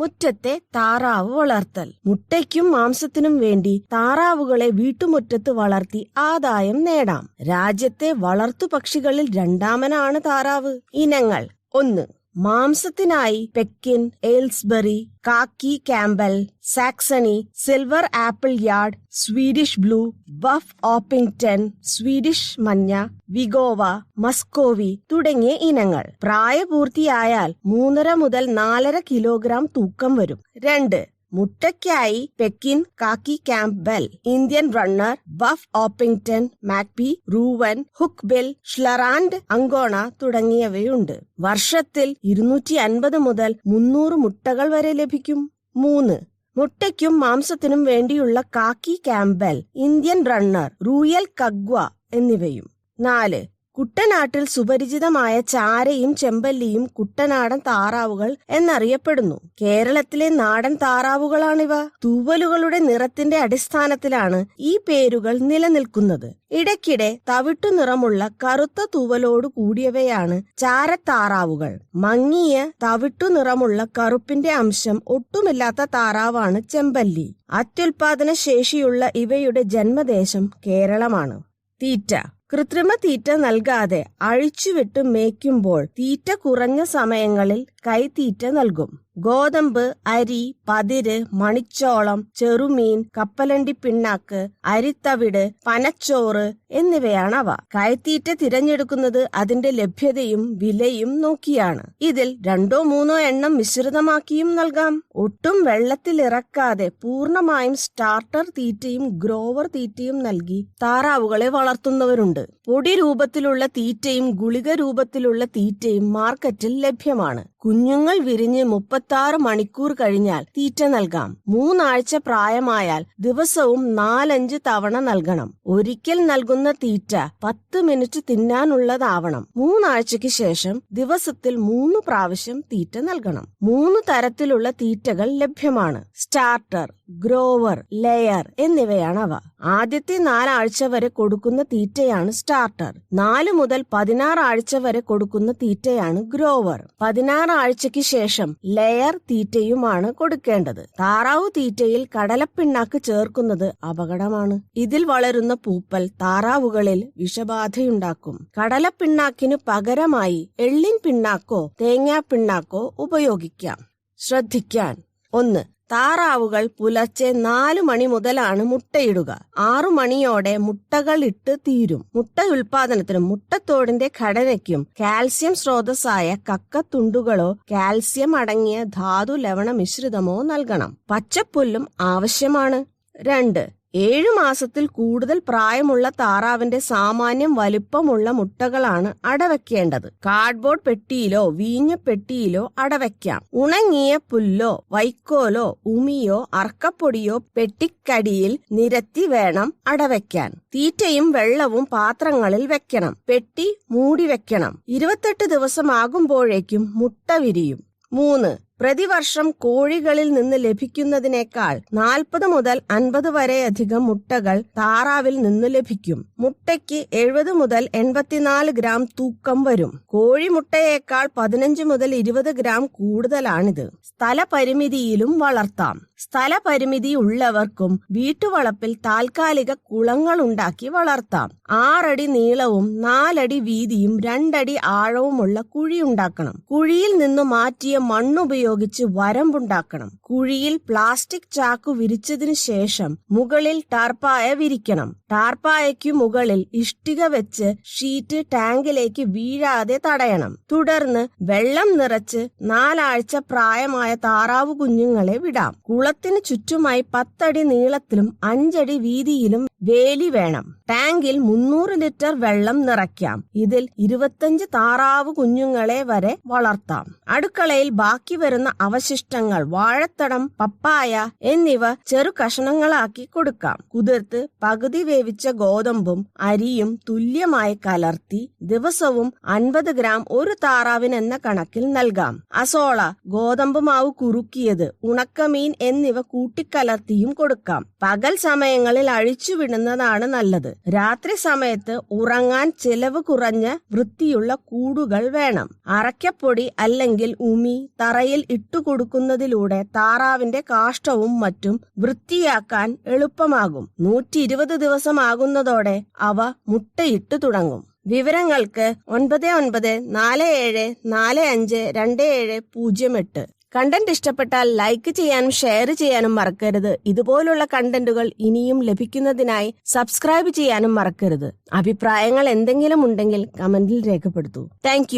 മുറ്റത്തെ താറാവ് വളർത്തൽ. മുട്ടയ്ക്കും മാംസത്തിനും വേണ്ടി താറാവുകളെ വീട്ടുമുറ്റത്ത് വളർത്തി ആദായം നേടാം. രാജ്യത്തെ വളർത്തു പക്ഷികളിൽ രണ്ടാമനാണ് താറാവ്. ഇനങ്ങൾ ഒന്ന്. മാംസത്തിനായി Pekin Aylesbury khaki Campbell Saxony silver appleyard Swedish blue buff Orpington Swedish മഞ്ഞ വിഗോവ മസ്കോവി തുടങ്ങിയ ഇനങ്ങൾ. പ്രായപൂർത്തിയായാൽ മൂന്നര മുതൽ നാലര കിലോഗ്രാം തൂക്കം വരും. രണ്ട്. മുട്ടയ്ക്കായി Pekin khaki camp Indian runner buff Orpington magpie Rouen hookbill Shetland Ancona തുടങ്ങിയവയുണ്ട്. വർഷത്തിൽ ഇരുന്നൂറ്റി അൻപത് മുതൽ മുന്നൂറ് മുട്ടകൾ വരെ ലഭിക്കും. മൂന്ന്. മുട്ടയ്ക്കും മാംസത്തിനും വേണ്ടിയുള്ള khaki Campbell Indian runner Rouen Cayuga എന്നിവയും. നാല്. കുട്ടനാട്ടിൽ സുപരിചിതമായ ചാരയും ചെമ്പല്ലിയും കുട്ടനാടൻ താറാവുകൾ എന്നറിയപ്പെടുന്നു. കേരളത്തിലെ നാടൻ താറാവുകളാണിവ. തൂവലുകളുടെ നിറത്തിന്റെ അടിസ്ഥാനത്തിലാണ് ഈ പേരുകൾ നിലനിൽക്കുന്നത്. ഇടയ്ക്കിടെ തവിട്ടു നിറമുള്ള കറുത്ത തൂവലോട് കൂടിയവയാണ് ചാരത്താറാവുകൾ. മങ്ങിയ തവിട്ടു നിറമുള്ള കറുപ്പിന്റെ അംശം ഒട്ടുമില്ലാത്ത താറാവാണ് ചെമ്പല്ലി. അത്യുൽപാദന ശേഷിയുള്ള ഇവയുടെ ജന്മദേശം കേരളമാണ്. തീറ്റ. കൃത്രിമ തീറ്റ നൽകാതെ അഴിച്ചുവിട്ട് മേയ്ക്കുമ്പോൾ തീറ്റ കുറഞ്ഞ സമയങ്ങളിൽ കൈത്തീറ്റ നൽകും. ഗോതമ്പ് അരി പതിര് മണിച്ചോളം ചെറുമീൻ കപ്പലണ്ടി പിണ്ണാക്ക് അരിത്തവിട് പനച്ചോറ് എന്നിവയാണ് അവ കൈത്തീറ്റ തിരഞ്ഞെടുക്കുന്നത് അതിന്റെ ലഭ്യതയും വിലയും നോക്കിയാണ്. ഇതിൽ രണ്ടോ മൂന്നോ എണ്ണം മിശ്രിതമാക്കിയും നൽകാം. ഒട്ടും വെള്ളത്തിലിറക്കാതെ പൂർണമായും സ്റ്റാർട്ടർ തീറ്റയും ഗ്രോവർ തീറ്റയും നൽകി താറാവുകളെ വളർത്തുന്നവരുണ്ട്. പൊടി രൂപത്തിലുള്ള തീറ്റയും ഗുളിക രൂപത്തിലുള്ള തീറ്റയും മാർക്കറ്റിൽ ലഭ്യമാണ്. കുഞ്ഞുങ്ങൾ വിരിഞ്ഞ് മുപ്പത്താറ് മണിക്കൂർ കഴിഞ്ഞാൽ തീറ്റ നൽകാം. മൂന്നാഴ്ച പ്രായമായാൽ ദിവസവും നാലഞ്ച് തവണ നൽകണം. ഒരിക്കൽ നൽകുന്ന തീറ്റ പത്ത് മിനിറ്റ് തിന്നാനുള്ളതാവണം. മൂന്നാഴ്ചയ്ക്ക് ശേഷം ദിവസത്തിൽ മൂന്ന് പ്രാവശ്യം തീറ്റ നൽകണം. മൂന്ന് തരത്തിലുള്ള തീറ്റകൾ ലഭ്യമാണ്. സ്റ്റാർട്ടർ ഗ്രോവർ ലെയർ എന്നിവയാണ് അവ ആദ്യത്തെ നാലാഴ്ച വരെ കൊടുക്കുന്ന തീറ്റയാണ് സ്റ്റാർട്ടർ. നാല് മുതൽ പതിനാറ് ആഴ്ച വരെ കൊടുക്കുന്ന തീറ്റയാണ് ഗ്രോവർ. പതിനാറ് ആഴ്ചയ്ക്ക് ശേഷം ലെയർ തീറ്റയുമാണ് കൊടുക്കേണ്ടത്. താറാവ് തീറ്റയിൽ കടലപ്പിണ്ണാക്ക് ചേർക്കുന്നത് അപകടമാണ്. ഇതിൽ വളരുന്ന പൂപ്പൽ താറാവുകളിൽ വിഷബാധയുണ്ടാക്കും. കടലപ്പിണ്ണാക്കിനു പകരമായി എള്ളിൻ പിണ്ണാക്കോ തേങ്ങാ പിണ്ണാക്കോ ഉപയോഗിക്കാം. ശ്രദ്ധിക്കാൻ. ഒന്ന് താറാവുകൾ പുലർച്ചെ നാലു മണി മുതലാണ് മുട്ടയിടുക. ആറു മണിയോടെ മുട്ടകൾ ഇട്ട് തീരും. മുട്ട ഉൽപാദനത്തിനും മുട്ടത്തോടിന്റെ ഘടനയ്ക്കും കാൽസ്യം സ്രോതസ്സായ കക്കത്തുണ്ടുകളോ കാൽസ്യം അടങ്ങിയ ധാതു ലവണ മിശ്രിതമോ നൽകണം. പച്ചപ്പുല്ലും ആവശ്യമാണ്. രണ്ട് ഏഴു മാസത്തിൽ കൂടുതൽ പ്രായമുള്ള താറാവിന്റെ സാമാന്യം വലുപ്പമുള്ള മുട്ടകളാണ് അടവെക്കേണ്ടത് കാർഡ്ബോർഡ് പെട്ടിയിലോ വീഞ്ഞ പെട്ടിയിലോ അടവെക്കാം ഉണങ്ങിയ പുല്ലോ വൈക്കോലോ ഉമിയോ അർക്കപ്പൊടിയോ പെട്ടിക്കടിയിൽ നിരത്തി വേണം അടവെക്കാൻ തീറ്റയും വെള്ളവും പാത്രങ്ങളിൽ വെക്കണം. പെട്ടി മൂടി വെക്കണം. ഇരുപത്തെട്ട് ദിവസമാകുമ്പോഴേക്കും മുട്ട വിരിയും. മൂന്ന് പ്രതിവർഷം കോഴികളിൽ നിന്ന് ലഭിക്കുന്നതിനേക്കാൾ നാൽപ്പത് മുതൽ അൻപത് വരെയധികം മുട്ടകൾ താറാവിൽ നിന്ന് ലഭിക്കും. മുട്ടയ്ക്ക് എഴുപത് മുതൽ എൺപത്തിനാല് ഗ്രാം തൂക്കം വരും. കോഴിമുട്ടയേക്കാൾ പതിനഞ്ച് മുതൽ ഇരുപത് ഗ്രാം കൂടുതലാണിത്. സ്ഥലപരിമിതിയിലും വളർത്താം. സ്ഥലപരിമിതി ഉള്ളവർക്കും വീട്ടുവളപ്പിൽ താൽക്കാലിക കുളങ്ങൾ ഉണ്ടാക്കി വളർത്താം. ആറടി നീളവും നാലടി വീതിയും രണ്ടടി ആഴവുമുള്ള കുഴി ഉണ്ടാക്കണം കുഴിയിൽ നിന്ന് മാറ്റിയ മണ്ണുപയോഗിച്ച് വരമ്പുണ്ടാക്കണം. കുഴിയിൽ പ്ലാസ്റ്റിക് ചാക്കു വിരിച്ചതിനു ശേഷം മുകളിൽ ടാർപ്പായ വിരിക്കണം. ടാർപ്പായയ്ക്കു മുകളിൽ ഇഷ്ടിക വെച്ച് ഷീറ്റ് ടാങ്കിലേക്ക് വീഴാതെ തടയണം. തുടർന്ന് വെള്ളം നിറച്ച് നാലാഴ്ച പ്രായമായ താറാവ് കുഞ്ഞുങ്ങളെ വിടാം. കുളത്തിന് ചുറ്റുമായി പത്തടി നീളത്തിലും അഞ്ചടി വീതിയിലും വേലി വേണം. ടാങ്കിൽ മുന്നൂറ് ലിറ്റർ വെള്ളം നിറയ്ക്കാം. ഇതിൽ ഇരുപത്തഞ്ച് താറാവ് കുഞ്ഞുങ്ങളെ വരെ വളർത്താം. അടുക്കളയിൽ ബാക്കി വരുന്ന അവശിഷ്ടങ്ങൾ വാഴത്തടം പപ്പായ എന്നിവ ചെറു കഷണങ്ങളാക്കി കൊടുക്കാം. കുതിർത്ത് പകുതി വേവിച്ച ഗോതമ്പും അരിയും തുല്യമായി കലർത്തി ദിവസവും അൻപത് ഗ്രാം ഒരു താറാവിനെന്ന കണക്കിൽ നൽകാം. അസോള ഗോതമ്പ് മാവ് കുറുക്കിയത് ഉണക്കമീൻ എന്നിവ കൂട്ടിക്കലർത്തിയും കൊടുക്കാം. പകൽ സമയങ്ങളിൽ അഴിച്ചുവിടുന്നതാണ് നല്ലത്. രാത്രി സമയത്ത് ഉറങ്ങാൻ ചെലവ് കുറഞ്ഞ വൃത്തിയുള്ള കൂടുകൾ വേണം. അറയ്ക്കപ്പൊടി അല്ലെങ്കിൽ ഉമി തറയിൽ ഇട്ടുകൊടുക്കുന്നതിലൂടെ താറാവിന്റെ കാഷ്ടവും മറ്റും വൃത്തിയാക്കാൻ എളുപ്പമാകും. നൂറ്റി ഇരുപത് ദിവസമാകുന്നതോടെ അവ മുട്ടയിട്ട് തുടങ്ങും. വിവരങ്ങൾക്ക് ഒൻപത് ഒൻപത് നാല് ഏഴ് നാല് അഞ്ച് രണ്ട് ഏഴ് പൂജ്യം എട്ട്. കണ്ടന്റ് ഇഷ്ടപ്പെട്ടാൽ ലൈക്ക് ചെയ്യാനും ഷെയർ ചെയ്യാനും മറക്കരുത്. ഇതുപോലുള്ള കണ്ടന്റുകൾ ഇനിയും ലഭിക്കുന്നതിനായി സബ്സ്ക്രൈബ് ചെയ്യാനും മറക്കരുത്. അഭിപ്രായങ്ങൾ എന്തെങ്കിലും ഉണ്ടെങ്കിൽ കമന്റിൽ രേഖപ്പെടുത്തൂ. താങ്ക്